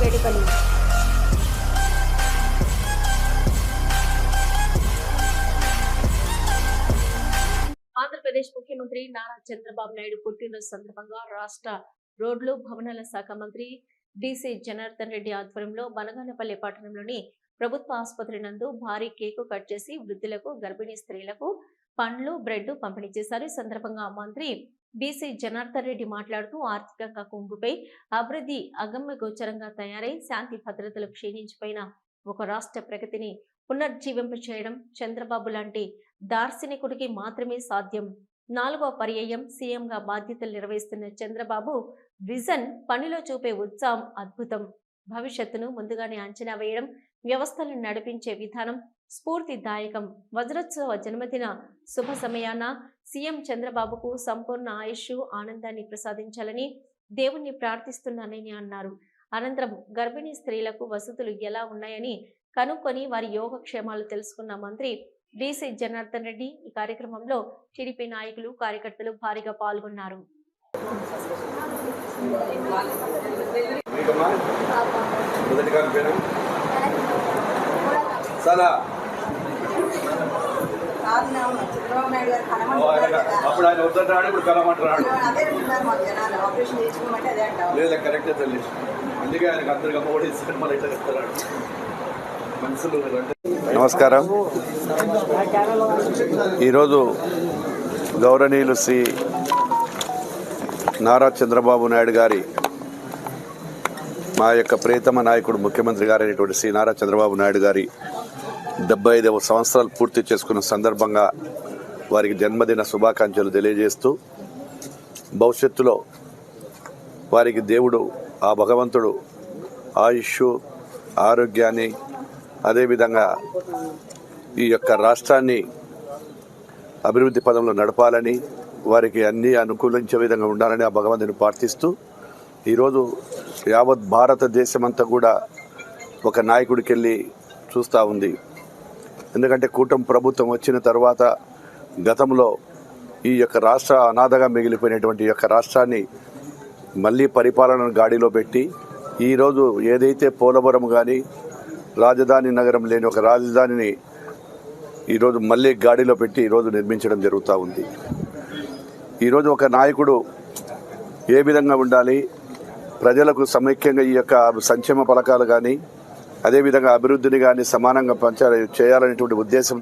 వేడుకలు. ఆంధ్రప్రదేశ్ ముఖ్యమంత్రి నారా చంద్రబాబు నాయుడు పుట్టినరోజు సందర్భంగా రాష్ట్ర రోడ్లు భవనాల శాఖ మంత్రి డిసి జనార్దన్ రెడ్డి ఆధ్వర్యంలో బనగానపల్లి పట్టణంలోని ప్రభుత్వ ఆసుపత్రి నందు భారీ కేకు కట్ చేసి వృద్ధులకు గర్భిణీ స్త్రీలకు పండ్లు బ్రెడ్ పంపిణీ చేశారు. ఈ సందర్భంగా మంత్రి బీసీ జనార్దన్ రెడ్డి మాట్లాడుతూ ఆర్థికంగా కుంగుపై అభివృద్ధి అగమ్య గోచరంగా తయారై శాంతి భద్రతలు క్షీణించిపోయిన ఒక రాష్ట్ర ప్రగతిని పునర్జీవింప చేయడం చంద్రబాబు లాంటి దార్శనికుడికి మాత్రమే సాధ్యం. నాలుగో పర్యాయం సీఎంగా బాధ్యతలు నిర్వహిస్తున్న చంద్రబాబు విజన్ పనిలో చూపే ఉత్సాహం అద్భుతం. భవిష్యత్తును ముందుగానే అంచనా వేయడం వ్యవస్థలను నడిపించే విధానం స్ఫూర్తిదాయకం. వజ్రోత్సవ జన్మదిన శుభ సమయాన సీఎం చంద్రబాబుకు సంపూర్ణ ఆయుష్ ఆనందాన్ని ప్రసాదించాలని దేవుణ్ణి ప్రార్థిస్తున్నానని అన్నారు. అనంతరం గర్భిణీ స్త్రీలకు వసతులు ఎలా ఉన్నాయని కనుక్కొని వారి యోగక్షేమాలు తెలుసుకున్న మంత్రి డీసీ జనార్దన్ రెడ్డి ఈ కార్యక్రమంలో టీడీపీ నాయకులు కార్యకర్తలు భారీగా పాల్గొన్నారు. మీకమ్మా? మొదటి కాని పేరు? సలా. అప్పుడు ఆయన వద్దంటాడు ఇప్పుడు కలమంటున్నాడు లేదా కరెక్టే తల్లి అందుకే ఆయనకు అందరికి అమ్మఒడి కూడా ఇస్తాడు మళ్ళీ ఇట్లా ఇస్తాడు మనుషులు నమస్కారం. ఈరోజు గౌరవనీయులు శ్రీ నారా చంద్రబాబు నాయుడు గారి మా యొక్క ప్రియతమ నాయకుడు ముఖ్యమంత్రి గారైనటువంటి శ్రీ నారా చంద్రబాబు నాయుడు గారి డెబ్బై ఐదవ సంవత్సరాలు పూర్తి చేసుకున్న సందర్భంగా వారికి జన్మదిన శుభాకాంక్షలు తెలియజేస్తూ భవిష్యత్తులో వారికి దేవుడు ఆ భగవంతుడు ఆయుష్ ఆరోగ్యాన్ని అదేవిధంగా ఈ యొక్క రాష్ట్రాన్ని అభివృద్ధి పదంలో నడపాలని వారికి అన్నీ అనుకూలించే విధంగా ఉండాలని ఆ భగవంతుని ప్రార్థిస్తూ ఈరోజు యావత్ భారతదేశం అంతా కూడా ఒక నాయకుడికి వెళ్ళి చూస్తూ ఉంది. ఎందుకంటే కూటమి ప్రభుత్వం వచ్చిన తర్వాత గతంలో ఈ యొక్క రాష్ట్ర అనాథగా మిగిలిపోయినటువంటి యొక్క రాష్ట్రాన్ని మళ్ళీ పరిపాలనను గాడిలో పెట్టి ఈరోజు ఏదైతే పోలవరం కానీ రాజధాని నగరం లేని ఒక రాజధానిని ఈరోజు మళ్ళీ గాడిలో పెట్టి ఈరోజు నిర్మించడం జరుగుతూ ఉంది. ఈరోజు ఒక నాయకుడు ఏ విధంగా ఉండాలి? ప్రజలకు సమైక్యంగా ఈ యొక్క సంక్షేమ పథకాలు కానీ అదేవిధంగా అభివృద్ధిని కానీ సమానంగా పంచాలి చేయాలనేటువంటి ఉద్దేశం.